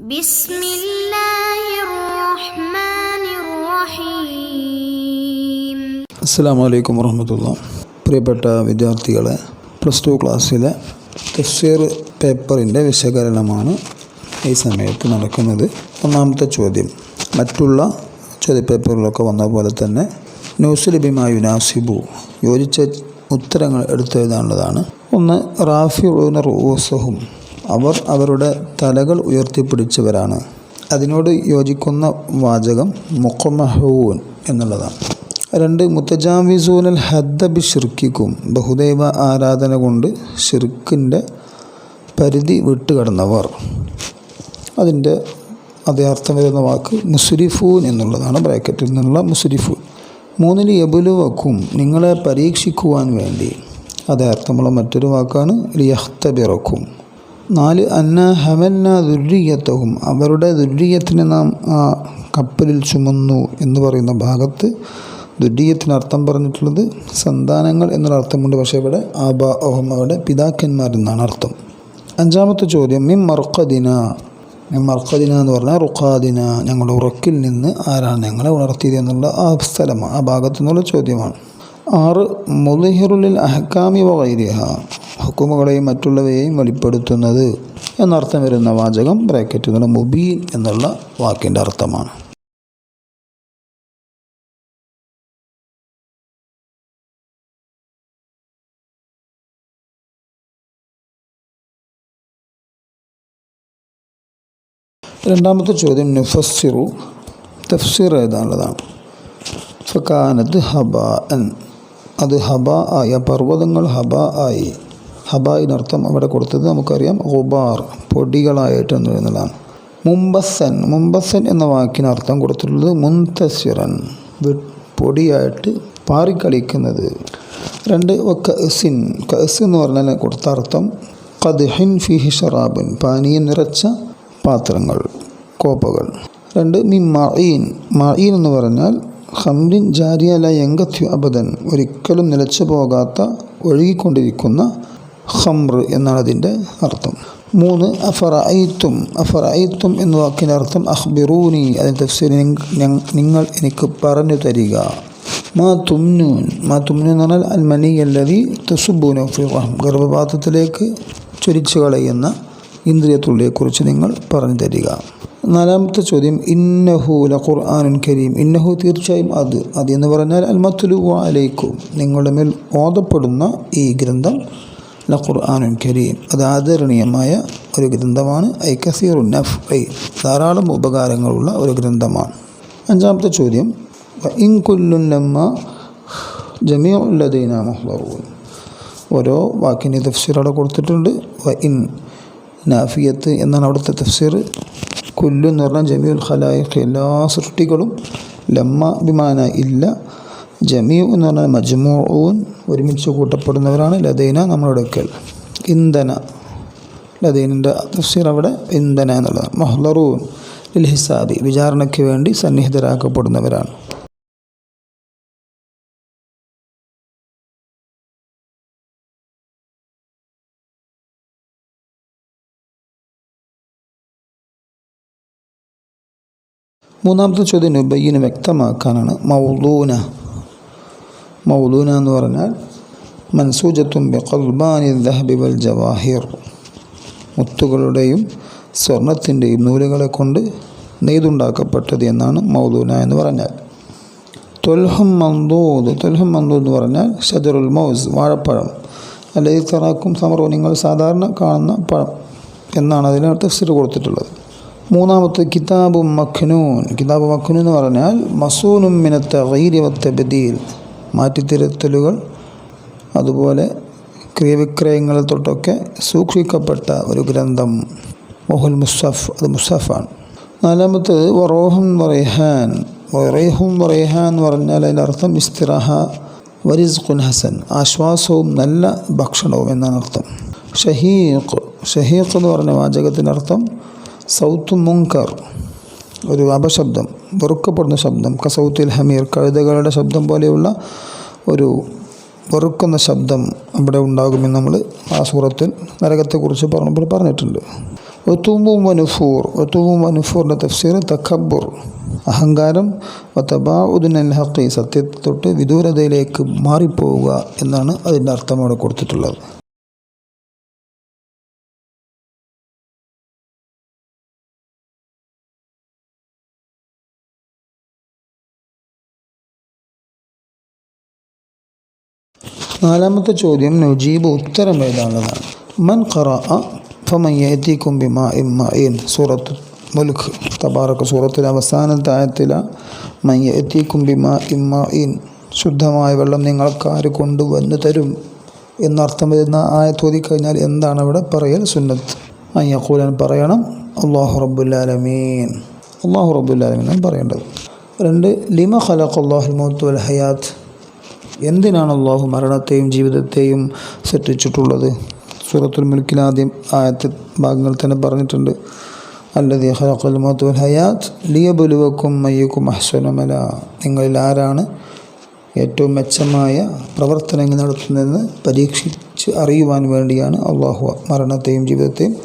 بسم الله الرحمن الرحيم അസ്സാം വലൈക്കും വർഹമത്തുള്ള പ്രിയപ്പെട്ട വിദ്യാർത്ഥികളെ പ്ലസ് ടു ക്ലാസ്സിലെ തഫ്സീർ പേപ്പറിൻ്റെ വിശകലനമാണ് ഈ സമയത്ത് നടക്കുന്നത് ഒന്നാമത്തെ ചോദ്യം മറ്റുള്ള ചോദ്യപേപ്പറിലൊക്കെ വന്ന പോലെ തന്നെ ന്യൂസ് ലഭ്യമായ യുനാസിബു യോജിച്ച ഉത്തരങ്ങൾ എടുത്തെഴുതാനുള്ളതാണ് ഒന്ന് റാഫി റൂസഹും അവർ അവരുടെ തലകൾ ഉയർത്തിപ്പിടിച്ചവരാണ്. അതിനോട് യോജിക്കുന്ന വാചകം മുഖമഹൂൻ എന്നുള്ളതാണ്. രണ്ട് മുത്തജാവിസൂനൽ ഹദ്ദ ബി ഷിർക്കിക്കും ബഹുദൈവ ആരാധന കൊണ്ട് ഷിർക്കിന്റെ പരിധി വിട്ടുകടന്നവർ. അതിന്റെ അതേ അർത്ഥം വരുന്ന വാക്ക് മുസ്രിഫൂൻ എന്നുള്ളതാണ് ബ്രാക്കറ്റിൽ നിന്നുള്ള മുസ്രിഫൂൻ. മൂന്നിൽ എബുലുവക്കും നിങ്ങളെ പരീക്ഷിക്കുവാൻ വേണ്ടി. അതേ അർത്ഥമുള്ള മറ്റൊരു വാക്കാണ് ലിയഹ്തബിറക്കും. നാല് അന്ന ഹമന്ന ദുര്യത്തവും അവരുടെ ദുര്യത്തിനെ നാം ആ കപ്പലിൽ ചുമന്നു എന്ന് പറയുന്ന ഭാഗത്ത് ദുര്യത്തിന് അർത്ഥം പറഞ്ഞിട്ടുള്ളത് സന്താനങ്ങൾ എന്നുള്ള അർത്ഥമുണ്ട് പക്ഷേ ഇവിടെ ആബ ഓഹം അവരുടെ പിതാക്കന്മാർ എന്നാണ് അർത്ഥം. അഞ്ചാമത്തെ ചോദ്യം മിം മർക്കദിന. മിം മർക്കദിന എന്ന് പറഞ്ഞാൽ റുഖാദിന. ഞങ്ങളുടെ ഉറക്കിൽ നിന്ന് ആരാണ് ഞങ്ങളെ ഉണർത്തിയത് എന്നുള്ള ആ സ്ഥലമാണ് ആ ഭാഗത്തു നിന്നുള്ള ചോദ്യമാണ്. ആറ് മുലഹിറുലിൽ അഹക്കാമി വൈരിഹ ഹുക്കുമുകളെയും മറ്റുള്ളവയെയും വെളിപ്പെടുത്തുന്നത് എന്നർത്ഥം വരുന്ന വാചകം ബ്രാക്കറ്റുകൾ മുബീൻ എന്നുള്ള വാക്കിന്റെ അർത്ഥമാണ്. രണ്ടാമത്തെ ചോദ്യം നുഫസ്സിറു തഫ്സീർ എഴുതാനുള്ളതാണ്. ഫക്കാനത്ത് ഹബ അൻ. അത് ഹബ ആയ പർവതങ്ങൾ ഹബ ആയി. ഹബായിനർത്ഥം അവിടെ കൊടുത്തത് നമുക്കറിയാം ഗുബാർ പൊടികളായിട്ട് എന്ന് എന്നുള്ളതാണ്. മുമ്പസൻ മുമ്പസൻ എന്ന വാക്കിന് അർത്ഥം കൊടുത്തിട്ടുള്ളത് മുന്തസിറൻ പൊടിയായിട്ട് പാറിക്കളിക്കുന്നത്. രണ്ട് കസിൻ കസ് എന്ന് പറഞ്ഞാൽ കൊടുത്ത അർത്ഥം കദ്ഹിൻ ഫിഹി ഷറാബിൻ പാനീയം നിറച്ച പാത്രങ്ങൾ കോപ്പകൾ. രണ്ട് മി മഈൻ മഈൻ എന്ന് പറഞ്ഞാൽ ഹംറിൻ ജാരിയല എങ്കത്യു അബദൻ ഒരിക്കലും നിലച്ചു പോകാത്ത ഒഴുകിക്കൊണ്ടിരിക്കുന്ന ഹംർ എന്നാണ് അതിന്റെ അർത്ഥം. മൂന്ന് അഫറ ഐത്തും അഫറ ഐത്തും എന്ന വാക്കിന്റെ അർത്ഥം അഹ്ബിറൂനി അതിന്റെ തഫ്സീർ നിങ്ങൾ എനിക്ക് പറഞ്ഞു തരിക. മാ തുമ്നൂൻ മാ തുമ്നു എന്ന് പറഞ്ഞാൽ അൽ മനി അല്ലതി തുസുബൂനു ഫിറഹം ഗർഭപാത്രത്തിലേക്ക് ചൊരിച്ചു കളയുന്ന ഇന്ദ്രിയത്തുള്ളിയെക്കുറിച്ച് നിങ്ങൾ പറഞ്ഞു തരിക. നാലാമത്തെ ചോദ്യം ഇന്നഹു ല ഖുർആാനുൻ കരീം. ഇന്നഹു തീർച്ചയായും അത് അത് എന്ന് പറഞ്ഞാൽ അൽമത്തുലു അലൈക്കും. നിങ്ങളുടെ മേൽ ഓതപ്പെടുന്ന ഈ ഗ്രന്ഥം ല ഖുർആാനുൻ കരീം. അത് ആദരണീയമായ ഒരു ഗ്രന്ഥമാണ്. ഐ കസീറു നഫ് ഐ ധാരാളം ഉപകാരങ്ങളുള്ള ഒരു ഗ്രന്ഥമാണ്. അഞ്ചാമത്തെ ചോദ്യം. ഇൻ ജമിയ ജമിയുല്ലദീന മുഹ്ലറൂൻ ഓരോ വാക്കിന്റെ തഫ്സീർ അവിടെ കൊടുത്തിട്ടുണ്ട്. വ ഇൻ നാഫിയത്ത് എന്നാണ് അവിടുത്തെ തഫ്സീർ. കുല്ലു എന്ന് പറഞ്ഞാൽ ജമിയുൽ ഖലായിഖ്. എല്ലാ സൃഷ്ടികളും ലമ്മ ബിമാന ഇല്ല ജമിയു എന്ന് പറഞ്ഞാൽ മജ്മൂഊൻ ഒരുമിച്ച് കൂട്ടപ്പെടുന്നവരാണ് ലദൈന നമ്മുടെ അടുക്കൽ ഇന്ധന ലതീനിന്റെ തഫ്സീർ അവിടെ ഇന്ധന എന്നുള്ളത്. മഹ്ലറൂൻ ലിൽ ഹിസാബി വിചാരണയ്ക്ക് വേണ്ടി സന്നിഹിതരാക്കപ്പെടുന്നവരാണ്. മൂന്നാമത്തെ ചോദ്യം നുബയ്യന് വ്യക്തമാക്കാനാണ്. മൗലൂന മൗലൂന എന്ന് പറഞ്ഞാൽ മൻസൂജത്തും ബിഖൽബാനി ദഹബി വൽ ജവാഹിർ. മുത്തുകളുടെയും സ്വർണത്തിന്റെയും നൂലുകളെ കൊണ്ട് നെയ്തുണ്ടാക്കപ്പെട്ടത് എന്നാണ് മൗലൂന എന്ന് പറഞ്ഞാൽ. തൊൽഹം മന്ദൂദ് തൊൽഹം മന്ദൂദ് എന്ന് പറഞ്ഞാൽ ഷജറുൽ മൗസ് വാഴപ്പഴം അല്ലെങ്കിൽ തറാക്കും സമറോ നിങ്ങൾ സാധാരണ കാണുന്ന പഴം എന്നാണ് അതിന് തഫ്സീർ കൊടുത്തിട്ടുള്ളത്. മൂന്നാമത്തെ കിതാബും മഖ്നൂൻ കിതാബ് മഖ്നൂൻ എന്ന് പറഞ്ഞാൽ മസൂനും മിനത്തെ വൈര്യവത്തെ ബദിയിൽ മാറ്റിത്തിരുത്തലുകൾ അതുപോലെ ക്രിയവിക്രയങ്ങളിൽ തൊട്ടൊക്കെ സൂക്ഷിക്കപ്പെട്ട ഒരു ഗ്രന്ഥം മൊഹുൽ മുസഫ് അത് മുസഫാണ് നാലാമത്തത് വറോഹം വറേഹാൻ. വറേഹും വറേഹാൻ എന്ന് പറഞ്ഞാൽ അതിന്റെ അർത്ഥം ഇസ്തിറാഹ വരിസ്ഖുൻ ഹസൻ ആശ്വാസവും നല്ല ഭക്ഷണവും എന്നാണ് അർത്ഥം. ഷഹീഖ് ഷഹീഖ് എന്ന് പറഞ്ഞ വാചകത്തിന്റെ അർത്ഥം സൗത്ത് മുങ്കർ. ഒരു അപശബ്ദം വെറുക്കപ്പെടുന്ന ശബ്ദം കസൗത്തിൽ ഹമീർ കഴുതകളുടെ ശബ്ദം പോലെയുള്ള ഒരു വെറുക്കുന്ന ശബ്ദം അവിടെ ഉണ്ടാകുമെന്ന് നമ്മൾ ആ സൂറത്തിൽ നരകത്തെക്കുറിച്ച് പറഞ്ഞപ്പോൾ പറഞ്ഞിട്ടുണ്ട്. ഒത്തുമ്പും വനുഫൂർ ഒത്തുവും വനുഫൂറിന്റെ തഫ്സീർ തക്കബുർ അഹങ്കാരം വത്തബാഉദ്ദിൻ ഹക്കി സത്യത്തെ തൊട്ട് വിദൂരതയിലേക്ക് മാറിപ്പോവുക എന്നാണ് അതിന്റെ അർത്ഥം അവിടെ കൊടുത്തിട്ടുള്ളത്. നാലാമത്തെ ചോദ്യം നജീബ് ഉത്തരം എഴുതാനുള്ളതാണ്. മൻ ഖറ ഫമൻ യഅതികും ബിമാ ഇമ്മഇൻ സൂറത്ത് മുൽഖ്. തബാറക്ക് സൂറത്തിലെ അവസാനത്തായത്തില മയ്യത്തി മൻ യഅതികും ബിമാ ഇമ്മഇൻ ശുദ്ധമായ വെള്ളം നിങ്ങൾക്കാര് കൊണ്ടുവന്ന് തരും? എന്നർത്ഥം വരുന്ന ആയത്ത് ഓതിക്കഴിഞ്ഞാൽ എന്താണ് അവിടെ പറയൽ? സുന്നത്ത്. അയ്യക്കൂലൻ പറയണം അള്ളാഹു റബ്ബുല്ലാലമീൻ അള്ളാഹു റബ്ബുല്ലാലമീൻ പറയേണ്ടത്. രണ്ട് ലിമ ഖലഖ് അള്ളാഹുൽ മൗത്ത് വൽ ഹയാത്ത്. എന്തിനാണ് അള്ളാഹു മരണത്തെയും ജീവിതത്തെയും സൃഷ്ടിച്ചിട്ടുള്ളത്? സൂറത്തുൽ മുൽക്കിൽ ആദ്യം ആയത്ത് ഭാഗങ്ങൾ തന്നെ പറഞ്ഞിട്ടുണ്ട്. അല്ലതി ഖലഖൽ മൗത്ത് വൽ ഹയാത്ത് ലിയബുലുവക്കും മയ്യക്കും അഹ്സനമല നിങ്ങളിൽ ആരാണ് ഏറ്റവും മെച്ചമായ പ്രവർത്തനങ്ങൾ നടത്തുന്നതെന്ന് പരീക്ഷിച്ച് അറിയുവാൻ വേണ്ടിയാണ് അള്ളാഹു മരണത്തെയും ജീവിതത്തെയും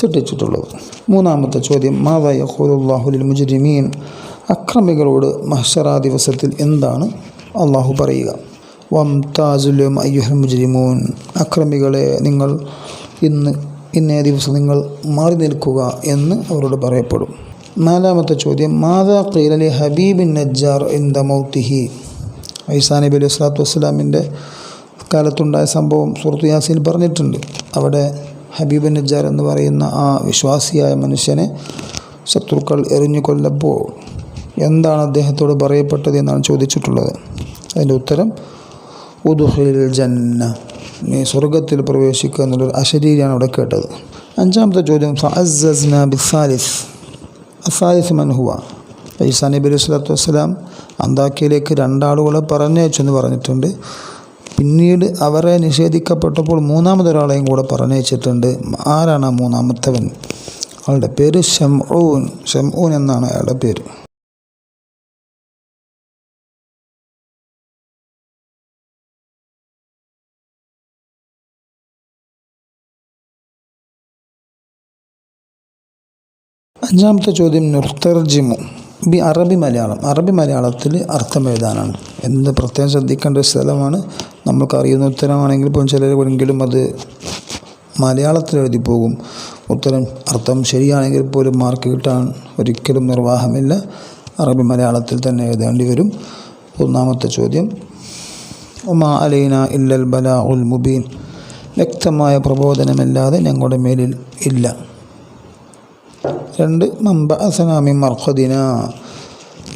സൃഷ്ടിച്ചിട്ടുള്ളത്. മൂന്നാമത്തെ ചോദ്യം മാതാ യഖൂലുല്ലാഹുലിൽ മുജ്രിമീൻ? അക്രമികളോട് മഹ്ഷറാ ദിവസത്തിൽ എന്താണ് അള്ളാഹു പറയുക? വംതാസുലും അയ്യുഹൽ മുജ്രിമൂൻ. അക്രമികളെ നിങ്ങൾ ഇന്ന് ഇന്നേ ദിവസം നിങ്ങൾ മാറി നിൽക്കുക എന്ന് അവരോട് പറയപ്പെടും. നാലാമത്തെ ചോദ്യം മാതാ ഖീലലി ഹബീബിൻ നജ്ജാർ ഇന്ദ മൗത്തിഹി? ഐസാ നബി അലൈഹി സ്വലാത്തു വസ്സലാമിന്റെ കാലത്തുണ്ടായ സംഭവം സുഹൃത്തു യാസീൻ പറഞ്ഞിട്ടുണ്ട്. അവിടെ ഹബീബ് നജ്ജാർ എന്ന് പറയുന്ന ആ വിശ്വാസിയായ മനുഷ്യനെ ശത്രുക്കൾ എറിഞ്ഞു കൊല്ലപ്പോൾ എന്താണ് അദ്ദേഹത്തോട് പറയപ്പെട്ടത് എന്നാണ് ചോദിച്ചിട്ടുള്ളത്? അതിന്റെ ഉത്തരം ഉദുഹിൽ ജന്ന നീ സ്വർഗത്തിൽ പ്രവേശിക്കുക എന്നുള്ളൊരു അശരീരിയാണ് അവിടെ കേട്ടത്. അഞ്ചാമത്തെ ചോദ്യം ഫഅസ്സസ്ന ബിസാലിസ് അസാലിസ് മൻഹുവ ഈസാ നബി അലൈഹി സ്വലാത്തു വസ്സലാം അന്താക്കിയയിലേക്ക് രണ്ടാളുകളെ പറഞ്ഞയച്ചെന്ന് പറഞ്ഞിട്ടുണ്ട്. പിന്നീട് അവരെ നിഷേധിക്കപ്പെട്ടപ്പോൾ മൂന്നാമതൊരാളെയും കൂടെ പറഞ്ഞയച്ചിട്ടുണ്ട്. ആരാണ് ആ മൂന്നാമത്തവൻ? അയാളുടെ പേര് ഷംഊൻ. ഷംഊൻ എന്നാണ് അയാളുടെ പേര്. അഞ്ചാമത്തെ ചോദ്യം നുർത്തർജിമു ബി അറബി മലയാളം. അറബി മലയാളത്തിൽ അർത്ഥം എഴുതാനാണ്. എന്ത് പ്രത്യേകം ശ്രദ്ധിക്കേണ്ട ഒരു സ്ഥലമാണ് നമ്മൾക്ക് അറിയുന്ന ഉത്തരമാണെങ്കിൽ പോലും ചിലരെങ്കിലും അത് മലയാളത്തിൽ എഴുതി പോകും ഉത്തരം അർത്ഥം ശരിയാണെങ്കിൽ പോലും മാർക്ക് കിട്ടാൻ ഒരിക്കലും നിർവാഹമില്ല. അറബി മലയാളത്തിൽ തന്നെ എഴുതേണ്ടി വരും. ഒന്നാമത്തെ ചോദ്യം ഒമാ അലൈന ഇല്ലൽ ബലാ ഉൽ മുബീൻ. വ്യക്തമായ പ്രബോധനമില്ലാതെ ഞങ്ങളുടെ മേലിൽ ഇല്ല. രണ്ട് മമ്പ അസനാമി മർഹദിന.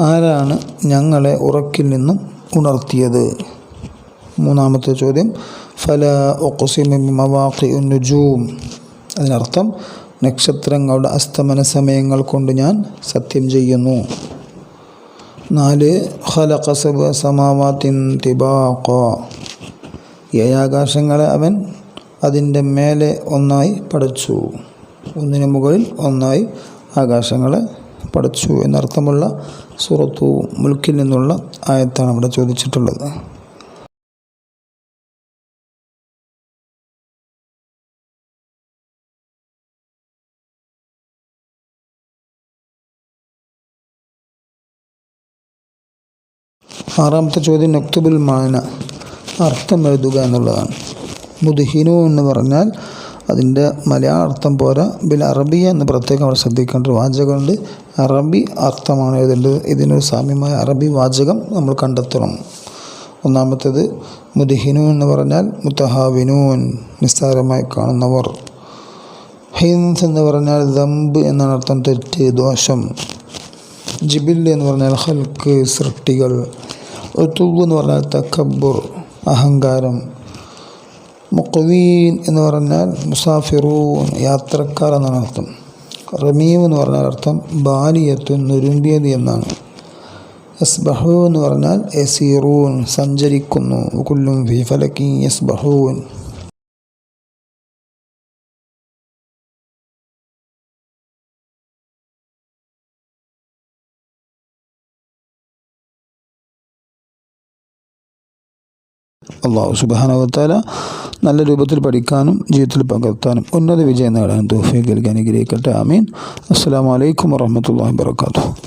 ആരാണ് ഞങ്ങളെ ഉറക്കിൽ നിന്നും ഉണർത്തിയത്? മൂന്നാമത്തെ ചോദ്യം ഫല ഒക്കുസിമി മവാഖി അതിനർത്ഥം നക്ഷത്രങ്ങളുടെ അസ്തമന സമയങ്ങൾ കൊണ്ട് ഞാൻ സത്യം ചെയ്യുന്നു. നാല് ഖലഖസബ സമാവാത്തിൻ തിബാഖ. ഏഴാകാശങ്ങളെ അവൻ അതിന്റെ മേലെ ഒന്നായി പടച്ചു. ഒന്നിനു മുകളിൽ ഒന്നായി ആകാശങ്ങളെ പടച്ചു എന്നർത്ഥമുള്ള സുറത്തു മുൽക്കിൽ നിന്നുള്ള ആയത്താണ് അവിടെ ചോദിച്ചിട്ടുള്ളത്. ആറാമത്തെ ചോദ്യം നക്തുബുൽ മാന. അർത്ഥം എഴുതുക എന്നുള്ളതാണ്. മുദ്ഹിനു എന്ന് പറഞ്ഞാൽ അതിന്റെ മലയാള അർത്ഥം പോരാ. ബിൽ അറബിയ എന്ന് പ്രത്യേകം അവിടെ ശ്രദ്ധിക്കേണ്ട ഒരു വാചകമുണ്ട്. അറബി അർത്ഥമാണ് എഴുതേണ്ടത് ഇതിനൊരു സാമ്യമായ അറബി വാചകം നമ്മൾ കണ്ടെത്തണം. ഒന്നാമത്തേത് മുദിഹിനു എന്ന് പറഞ്ഞാൽ മുത്തഹാവിനൂൻ നിസ്സാരമായി കാണുന്നവർ. ഹിൻസ് എന്ന് പറഞ്ഞാൽ ദമ്പ് എന്നാണ് അർത്ഥം തെറ്റ് ദോഷം. ജിബിൽ എന്ന് പറഞ്ഞാൽ ഹൽക്ക് സൃഷ്ടികൾ. ഒത്തുബ് എന്ന് പറഞ്ഞാൽ തക്കബുർ അഹങ്കാരം. മുഖവീൻ എന്ന് പറഞ്ഞാൽ മുസാഫിറൂൻ യാത്രക്കാർ എന്നാണ് അർത്ഥം. റമീം എന്ന് പറഞ്ഞാൽ അർത്ഥം ബാലിയത്തുൻ നുരുമ്പിയത് എന്നാണ്. യസ്ബഹു എന്ന് പറഞ്ഞാൽ എസീറൂൻ സഞ്ചരിക്കുന്നു. കുല്ലും ഫി ഫലക്കി യസ്ബഹൂൻ. അള്ളാഹു സുബാനവത്താല നല്ല രൂപത്തിൽ പഠിക്കാനും ജീവിതത്തിൽ പകർത്താനും ഉന്നത വിജയം നേടാനും തോഫീക്ക് നൽകി അനുഗ്രഹിക്കട്ടെ. ആമീൻ. അസ്സാം വലൈക്കും വാഹമത്തല്ലാ വാബർക്കാത്തു